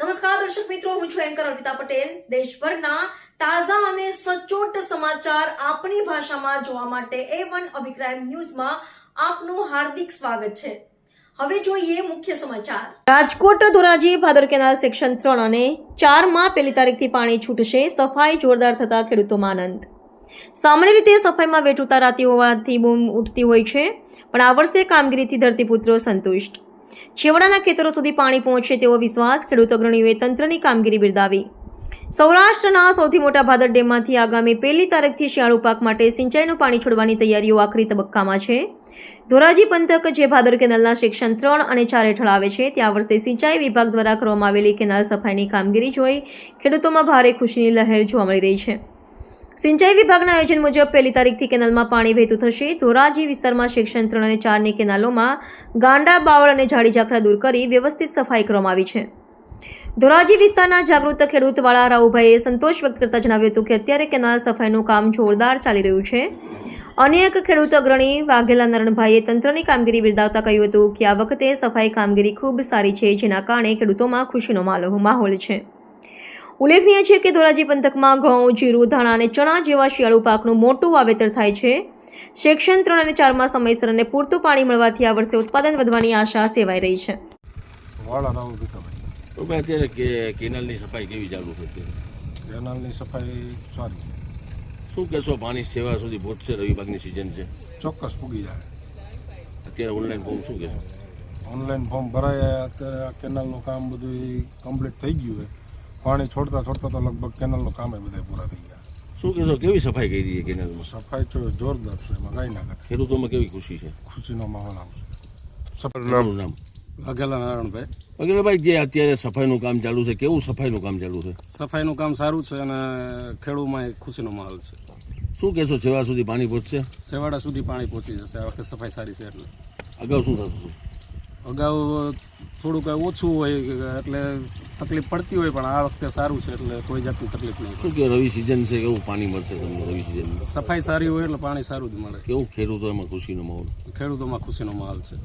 નમસ્કાર, દર્શક મિત્રો, હું છું એન્કર અર્પિતા પટેલ. દેશભરના તાજા અને સચોટ સમાચાર આપણી ભાષામાં જોવા માટે એ વન અભિપ્રાય ન્યૂઝમાં આપનું હાર્દિક સ્વાગત છે. હવે જોઈએ મુખ્ય સમાચાર. રાજકોટ ધોરાજી ભાદર કેનાલ સેક્શન ત્રણ અને ચારમાં પહેલી તારીખથી પાણી છૂટશે, સફાઈ જોરદાર થતા ખેડૂતોમાં આનંદ. સામાન્ય રીતે સફાઈમાં વેઠ ઉતારાતી હોવાથી બૂમ ઉઠતી હોય છે, પણ આ વર્ષે કામગીરીથી ધરતીપુત્રો સંતુષ્ટ. છેવાડાના ખેતરો સુધી પાણી પહોંચે તેવો વિશ્વાસ ખેડૂત અગ્રણીઓએ તંત્રની કામગીરી બિરદાવી. સૌરાષ્ટ્રના સૌથી મોટા ભાદર ડેમમાંથી આગામી પહેલી તારીખથી શિયાળુ પાક માટે સિંચાઈનું પાણી છોડવાની તૈયારીઓ આખરી તબક્કામાં છે. ધોરાજી પંથક, જે ભાદર કેનાલના સેક્શન ત્રણ અને ચાર હેઠળ આવે છે, ત્યાં વર્ષે સિંચાઈ વિભાગ દ્વારા કરવામાં આવેલી કેનાલ સફાઈની કામગીરી જોઈ ખેડૂતોમાં ભારે ખુશીની લહેર જોવા મળી રહી છે. સિંચાઈ વિભાગના આયોજન મુજબ પહેલી તારીખથી કેનાલમાં પાણી વહેતું થશે. ધોરાજી વિસ્તારમાં સેક્શન ત્રણ અને ચારની કેનાલોમાં ગાંડા, બાવળ અને ઝાડી ઝાખરા દૂર કરી વ્યવસ્થિત સફાઈ કરવામાં આવી છે. ધોરાજી વિસ્તારના જાગૃત ખેડૂતવાળા રાઉભાઈએ સંતોષ વ્યક્ત કરતા જણાવ્યું હતું કે અત્યારે કેનાલ સફાઈનું કામ જોરદાર ચાલી રહ્યું છે. અન્ય એક ખેડૂત અગ્રણી વાઘેલા નરણભાઈએ તંત્રની કામગીરી બિરદાવતા કહ્યું હતું કે આ વખતે સફાઈ કામગીરી ખૂબ સારી છે, જેના કારણે ખેડૂતોમાં ખુશીનો માહોલ છે. ઉલ્લેખનીય છે કે ધોરાજી પંથકમાં ઘઉં જીરું ધાણા અને ચણા જેવા શિયાળુ પાકનું મોટું વાવેતર થાય છે. સેક્શન ત્રણ અને ચારમાં સમયસર અને પૂરતું પાણી મળવાથી આ વર્ષે ઉત્પાદન વધવાની આશા સેવાઈ રહી છે. વાળા રાવ ભીખાભાઈ તો ભાઈ અત્યારે કે કેનાલની સફાઈ કેવી ચાલુ છે કેનાલની સફાઈ સારી છે. શું કહેશો પાણી સેવા સુધી પહોંચશે રવિ પાકની સિઝન છે? ચોક્કસ પૂગી જાય. અત્યારે ઓનલાઈન ફોર્મ શું કહેશો? ઓનલાઈન ફોર્મ ભરાય અત્યારે આ કેનાલનું કામ બધું કમ્પ્લીટ થઈ ગયું છે. પાણી છોડતા છોડતા તો લગભગ કેનલનું કામ એ બધા પૂરા થઈ ગયા. શું કહેશો કેવી સફાઈ કરી છે કેનાલમાં? સફાઈ તો જોરદાર છે એમાં કાંઈ ના કરે. ખેડૂતોમાં કેવી ખુશી છે? ખુશીનો માહોલ આવશે નામ? નામ. વાઘેલા નારાયણભાઈ. વાઘેલાભાઈ ભાઈ જે અત્યારે સફાઈનું કામ ચાલુ છે કેવું સફાઈનું કામ ચાલુ છે? સફાઈનું કામ સારું છે અને ખેડૂમાં એક ખુશીનો માહોલ છે. શું કહેશો સેવા સુધી પાણી પહોંચશે? સેવાડા સુધી પાણી પહોંચી જશે આ વખતે સફાઈ સારી છે એટલે. અગાઉ શું થતું હતું? અગાઉ થોડુંક ઓછું હોય એટલે તકલીફ પડતી હોય પણ આ વખતે સારું છે એટલે કોઈ જાતની તકલીફ નહીં. શું કે રવિ સિઝન છે? કેવું પાણી મળશે તમને રવિ સિઝન સફાઈ સારી હોય એટલે પાણી સારું જ મળે. કેવું ખેડૂતો એમાં ખુશીનો માહોલ? ખેડૂતોમાં ખુશીનો માહોલ છે.